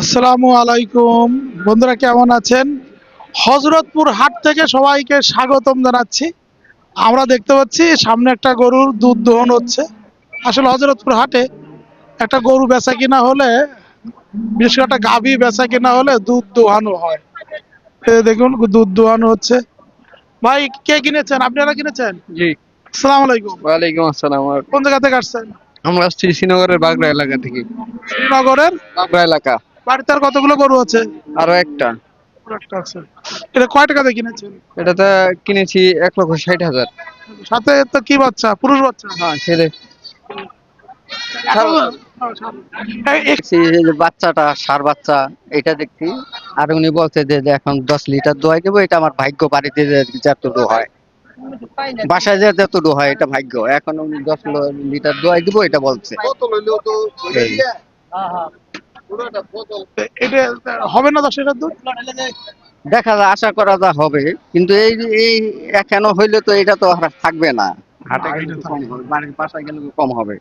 আসসালামু আলাইকুম। বন্ধুরা কেমন আছেন? হজরতপুর হাট থেকে সবাইকে স্বাগতম জানাচ্ছি। আমরা দেখতে পাচ্ছি সামনে একটা গরুর দুধ দহন হচ্ছে। আসলে হজরতপুর হাটে একটা গরু বেচা কিনা হলে বিশেষ করে একটা গাভী বেচা কিনা হলে দুধ দোহানো হয়। দেখুন দুধ দোহানো হচ্ছে। ভাই কে কিনেছেন? আপনারা কিনেছেন? জি। আসসালামু আলাইকুম। ওয়ালাইকুম আসসালাম। কোন জায়গা থেকে আসছেন? আমরা আসছি শ্রীনগরের বাগড়া এলাকা থেকে। শ্রীনগরের? বাগড়া এলাকা। বাড়িতে আর কতগুলো গরু আছে? আরও একটা। একটা আছে। এটা কয় টাকা দিয়ে কিনেছেন? এটাতে কিনেছি এক লক্ষ ষাট হাজার। সাথে তো কি বাচ্চা? পুরুষ বাচ্চা? হ্যাঁ ছেলে। বাচ্চাটা সার বাচ্চা এটা দেখছি। আর উনি বলছে যে এখন দশ লিটার দোয়াই দেবো এটা আমার ভাগ্য বাড়িতে যে- যতটুকু হয়। বাসায় যে যতটুকু হয় এটা ভাগ্য। এখন উনি দশ লিটার দোয়াই দিব এটা বলছে। এটা হবে না দশ লিটার দুধ? দেখা যায় আশা করা যা হবে। কিন্তু এই এই এখনও হইলে তো এটা তো থাকবে না। হাটে কম হবে বাড়ির বাসায় গেলে কম হবে।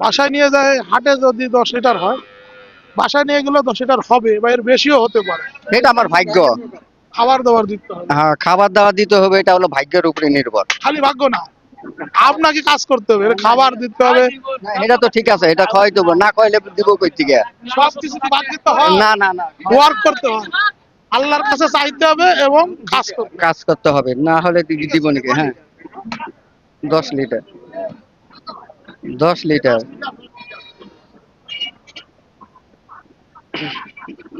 বাসায় নিয়ে যায় হাটে যদি দশ লিটার হয় বাসায় নিয়ে গেলে দশ লিটার হবে বা এর বেশিও হতে পারে। এটা আমার ভাগ্য। খাবার দাবার দিতে হবে। হ্যাঁ খাবার দাবার দিতে হবে এটা হলো ভাগ্যের উপরে নির্ভর। খালি ভাগ্য না। আপনাকে কাজ করতে হবে খাবার দিতে হবে। এটা তো ঠিক আছে এটা খাওয়াই দেবো না খাইলে দিব কই থেকে? সব কিছু তো বাদ দিতে হয়। না না না। ওয়ার্ক করতে হয়। আল্লাহর কাছে চাইতে হবে এবং কাজ করতে কাজ করতে হবে না হলে দি- দিব নাকি হ্যাঁ। দশ লিটার। দশ লিটার।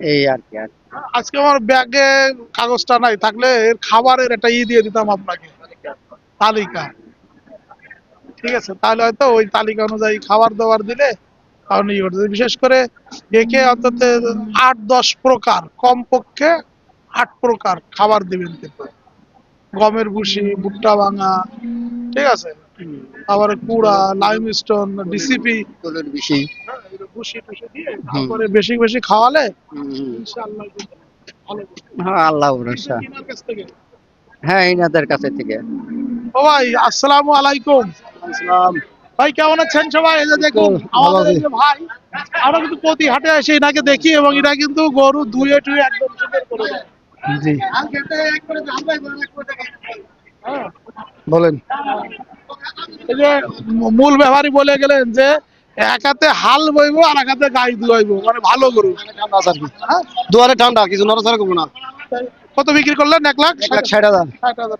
এই আর কি আর আজকে আমার ব্যাগে কাগজটা নাই থাকলে এর খাবারের একটা ই দিয়ে দিতাম আপনাকে। তালিকা। ঠিক আছে? তাহলে হয়তো ওই তালিকা অনুযায়ী খাবার দাবার দিলে আপনি ইয়ে করতে বিশেষ করে একে অন্তত আট দশ প্রকার কমপক্ষে আট প্রকার খাবার দিবেন কিন্তু। গমের ভুসি ভুট্টা ভাঙা ঠিক আছে? আবার কুড়া লাইম স্টোন ডিসিপি। বেশি ভুসি। টুসি দিয়ে তারপরে বেশি বেশি খাওয়ালে ইনশাআল্লাহ। হ্যাঁ আল্লাহ ভরসা। হ্যাঁ এনাদের কাছে থেকে। ও ভাই আসসালামু আলাইকুম। ভাই কেমন আছেন সবাই? এই যে দেখুন আমাদের ভাই আমরা কিন্তু প্রতি হাটে এসে এনাকে দেখি এবং এটা কিন্তু গরু ধুয়ে টুয়ে একদম সুন্দর করে দেয়। জি। হ্যাঁ। বলেন। এই যে মূল ব্যাপারই বলে গেলেন যে এক হাতে হাল বইবো আর এক হাতে গাই ধুয়াইবো। মানে ভালো গরু। হ্যাঁ? দুয়ারে ঠান্ডা কিছু নড়াচড়া করব না। কত বিক্রি করলেন? এক লাখ? এক লাখ ষাট হাজার। ষাট হাজার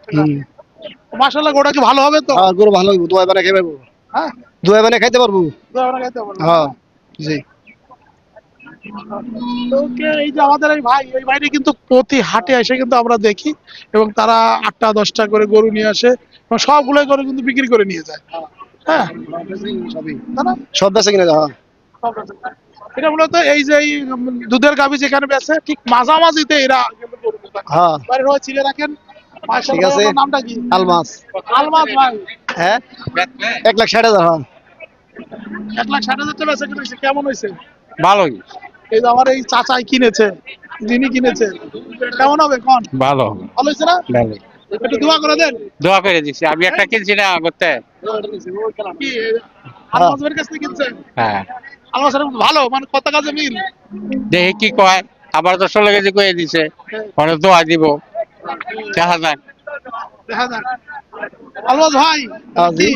মাসাল্লাহ গোটা কি ভালো হবে তো? আর গরু ভালো দুয়াই পারব হ্যাঁ? দুয়াই খাইতে পারব? খাইতে পারব হ্যাঁ জি। তো কে- এই যে আমাদের এই ভাই এই ভাইটি কিন্তু প্রতি হাটে এসে কিন্তু আমরা দেখি এবং তারা আটটা দশটা করে গরু নিয়ে আসে এবং সবগুলো গরু কিন্তু বিক্রি করে নিয়ে যায়। হ্যাঁ? সব বেচে কিনে হ্যাঁ। এটা মূলত এই যে দুধের গাভী যেখানে বেচে ঠিক মাঝামাঝিতে এরা হ্যাঁ। ছিঁড়ে রাখেন। মাশাআল্লাহ, ঠিক আছে। ওনার নামটা কি? আলমাস। আলমাস ভাই। হ্যাঁ? এক লাখ ষাট হাজার হ্যাঁ। এক লাখ ষাট হাজার টাকা কেমন হয়েছে? ভালোই। এই যে আমার এই চাচাই কিনেছে যিনি কিনেছে। কেমন হবে কোন ভালো। ভালো হয়েছে না? ভালো একটু দোয়া করে দেন। দোয়া করে দিচ্ছি আমি একটা কিনছি না করতে কি? আলমাসের কাছ থেকে কিনছেন হ্যাঁ। আলমাসের ভালো? মানে কত কাজে মিল? দেখি কি কয়। আবার তো ষোলো কেজি করে দিছে। পরে দোয়া দিব। দেখা যাক দেখা যাক আলমাস ভাই হ্যাঁ, জি।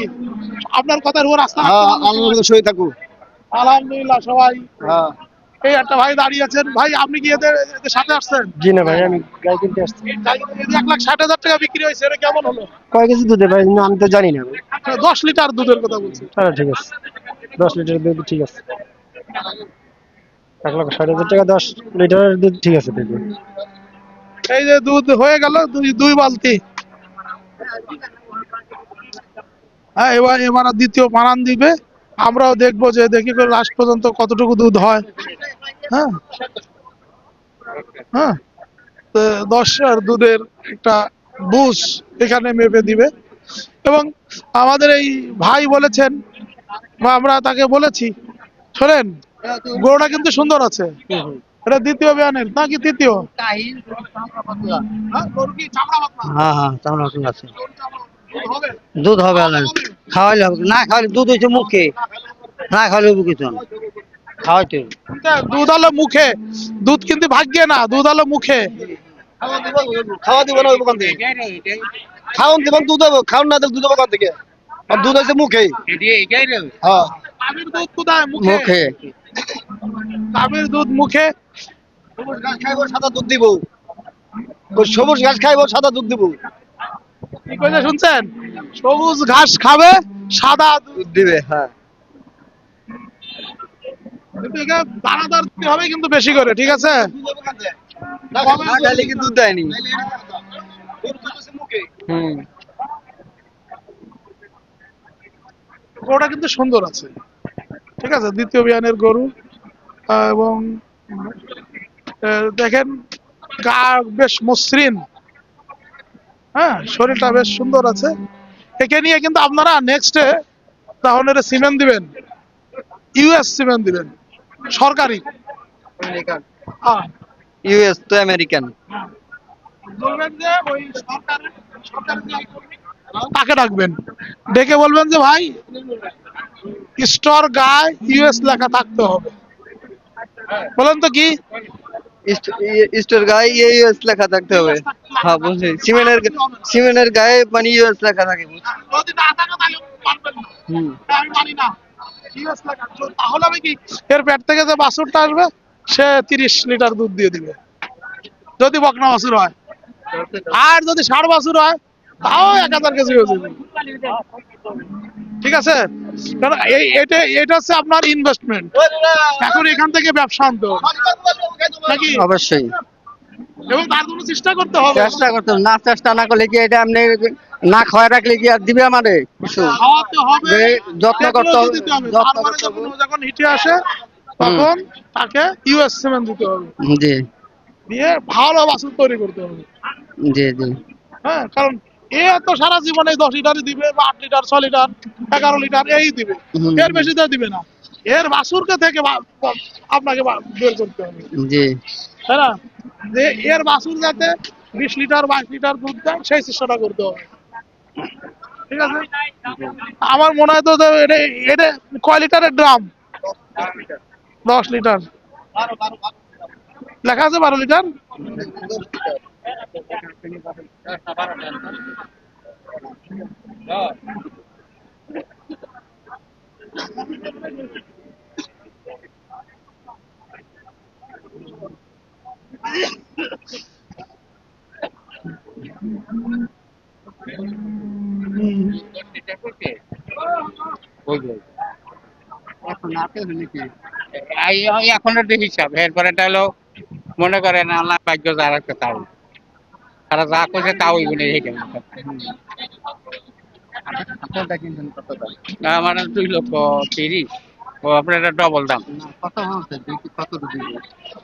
আপনার কথার উপর রাস্তা হ্যাঁ আল্লাহ সই থাকু আলহামদুলিল্লাহ সবাই। হ্যাঁ। এই একটা ভাই দাঁড়িয়ে আছেন। ভাই আপনি কি এদের এদের সাথে আসছেন? জি না ভাই আমি গাই কিনতে আসছি। এক লাখ ষাট হাজার টাকা বিক্রি হয়েছে এটা কেমন হলো? কয় কেজি দুধে ভাই? না, আমি তো জানি না। দশ লিটার দুধের কথা বলছি। তাহলে ঠিক আছে। দশ লিটার দুধ ঠিক আছে। এক লাখ ষাট হাজার টাকা দশ লিটারের দুধ ঠিক আছে। দেখবেন এই যে দুধ হয়ে গেল, দুই দুই বালতি। হ্যাঁ এবার এবার দ্বিতীয় বানান দিবে। আমরাও দেখব যে দেখি করে লাস্ট পর্যন্ত কতটুকু দুধ হয়। হ্যাঁ। হ্যাঁ। তো দশ দুধের একটা বুস এখানে মেপে দিবে। এবং আমাদের এই ভাই বলেছেন, বা আমরা তাকে বলেছি, শোনেন, গরুটা কিন্তু সুন্দর আছে। এটা দ্বিতীয় বিয়ানের নাকি তৃতীয়? হ্যাঁ, গরু চামড়া পাতলা? হ্যাঁ হ্যাঁ আছে। দুধ হবে? না খাওয়াইলে হবে। না খাওয়াইলে দুধ হয়েছে মুখে। না খাওয়াইলে হবে কিছু খাওয়াইতে দুধ হলো মুখে। দুধ কিন্তু ভাগ্যে না দুধ হলো মুখে। খাওয়া দিব না ওখান থেকে। দুধ দেবো খাওয়ান না দিলে দুধ ওখান থেকে? আর দুধ আছে মুখেই হ্যাঁ। দুধ কোথায়? মুখে? মুখে। গাভীর দুধ মুখে? সবুজ ঘাস খাইবো সাদা দুধ দিব। সবুজ ঘাস খাইবো সাদা দুধ দিব। কি কইছে শুনছেন? সবুজ ঘাস খাবে সাদা দুধ দিবে হ্যাঁ। কিন্তু দানাদার দিতে হবে কিন্তু বেশি করে ঠিক আছে? খাইলে কি দুধ দেয়নি। হুম। গরুটা কিন্তু সুন্দর আছে। ঠিক আছে? দ্বিতীয় বিয়ানের গরু এবং দেখেন গা বেশ মসৃণ। হ্যাঁ শরীরটা বেশ সুন্দর আছে। একে নিয়ে কিন্তু আপনারা নেক্সটে তাহলে সিমেন্ট দিবেন। ইউএস সিমেন্ট দিবেন। সরকারি। ইউএস তো আমেরিকান তাকে ডাকবেন? ডেকে বলবেন যে ভাই স্টোর গায়ে ইউএস লেখা থাকতে হবে। বলেন তো কি? স্টোর গায়ে ইউএস লেখা থাকতে হবে। হ্যাঁ বুঝছি সিমেন্টের সিমেন্টের গায়ে মানে ইউএস লেখা থাকে তাহলে আমি কি এর পেট থেকে যে বাছুরটা আসবে, সে তিরিশ লিটার দুধ দিয়ে দিবে। যদি বকনা বাছুর হয়। আর যদি ষাট বাছুর হয়, তাও এক হাজার কেজি ঠিক আছে? কারণ এটা এটা হচ্ছে আপনার ইনভেস্টমেন্ট এখন এখান থেকে ব্যবসা আনতে নাকি? অবশ্যই। এবং তার জন্য চেষ্টা করতে হবে। চেষ্টা করতে হবে। না চেষ্টা না করলে কি এটা আপনি না খাওয়া রাখলে কি আর দিবে আমারে? কিছু? খাওয়াতে হবে। যে যত্ন করতে হবে, যত্ন করতে হবে। যখন হিটে আসে তখন তাকে ইউএস সিমেন্ট দিতে হবে। জি। দিয়ে ভালো বাছুর তৈরি করতে হবে। জি জি। হ্যাঁ কারণ এ তো সারা জীবনে দশ লিটারই দিবে বা আট লিটার ছ লিটার এগারো লিটার এই দিবে। এর বেশি তো দিবে না। এর বাছুরকে থেকে আপনাকে বের করতে হবে। তাই না? যে এর বাছুর যাতে বিশ লিটার বাইশ লিটার দুধ দেয় সেই চেষ্টাটা করতে হবে। ঠিক আছে? আমার মনে হয় তো এটা এটা কয় লিটারের ড্রাম? দশ লিটার। লেখা আছে বারো লিটার? এখন হিসাব এরপরে এটা হলো মনে করেন আল্লাহ ভাগ্য যার তাও তারা যা করছে তাও হইব না এইটা আপনারটা কিনছেন কত দাম? আমার দুই লক্ষ তিরিশ। ও আপনার এটা ডবল দাম। কত কত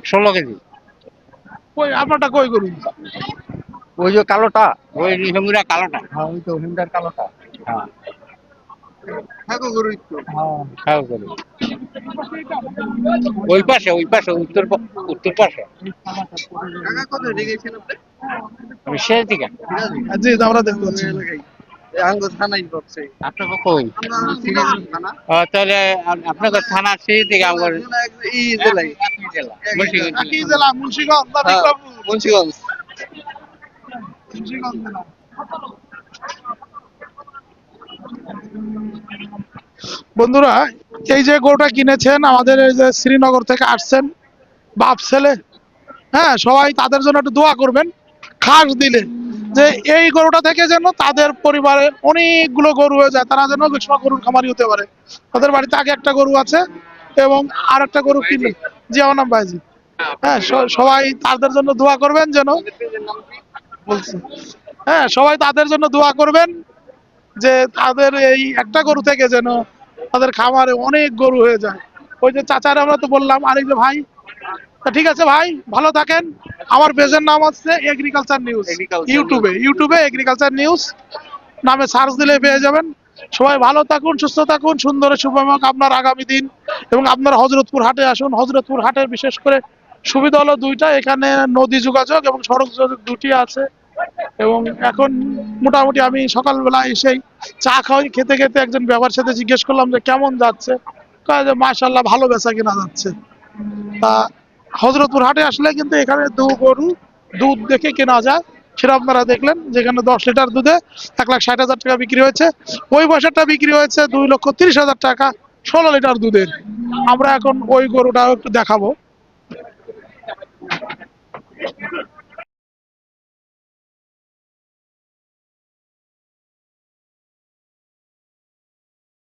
ষোলো কেজি। কই আপনারটা কই করুন ওই যে কালোটা ওই হেমুরা কালোটা। হ্যাঁ ওই তো হিমদার কালোটা। হ্যাঁ। করে ওই পাশে ওই পাশে উত্তর উত্তর পাশে। শেষ দিকে। জি আমরা দেখতে পাচ্ছি তাহলে থানা দিকে আমার মুন্সিগঞ্জ। হ্যাঁ, বন্ধুরা এই যে গোটা কিনেছেন আমাদের এই যে শ্রীনগর থেকে আসছেন বাপ ছেলে হ্যাঁ সবাই তাদের জন্য একটু দোয়া করবেন। খাস দিলে। যে এই গরুটা থেকে যেন তাদের পরিবারে অনেকগুলো গরু হয়ে যায়, তারা যেন গ্রীষ্ম গরুর খামারি হতে পারে। তাদের বাড়িতে আগে একটা গরু আছে এবং আর একটা গরু কিনলে জি, আমার নাম বাইজি হ্যাঁ সবাই তাদের জন্য দোয়া করবেন যেন। বলছি। হ্যাঁ সবাই তাদের জন্য দোয়া করবেন যে তাদের এই একটা গরু থেকে যেন তাদের খামারে অনেক গরু হয়ে যায়। ওই যে চাচার আমরা তো বললাম আরেক ভাই ঠিক আছে ভাই, ভালো থাকেন। আমার পেজের নাম হচ্ছে এগ্রিকালচার নিউজ ইউটিউবে ইউটিউবে এগ্রিকালচার নিউজ নামে সার্চ দিলে পেয়ে যাবেন। সবাই ভালো থাকুন সুস্থ থাকুন সুন্দর শুভমক আপনার আগামী দিন। এবং আপনার হজরতপুর হাটে আসুন। হজরতপুর হাটে বিশেষ করে সুবিধা হলো দুইটা। এখানে নদী যোগাযোগ এবং সড়ক যোগাযোগ দুটি আছে। এবং এখন মোটামুটি আমি সকালবেলা এসেই চা খাওয়াই খেতে খেতে একজন ব্যবসার সাথে জিজ্ঞেস করলাম যে কেমন যাচ্ছে? মাশাল্লাহ ভালো বেচা কিনা যাচ্ছে। তা হজরতপুর হাটে আসলে কিন্তু এখানে দু গরু দুধ দেখে কেনা যায়। সেটা আপনারা দেখলেন, যেখানে দশ লিটার দুধে এক লাখ ষাট হাজার টাকা বিক্রি হয়েছে। ওই বছরটা বিক্রি হয়েছে দুই লক্ষ তিরিশ হাজার টাকা, ষোলো লিটার দুধের। আমরা এখন ওই গরুটাও একটু দেখাবো।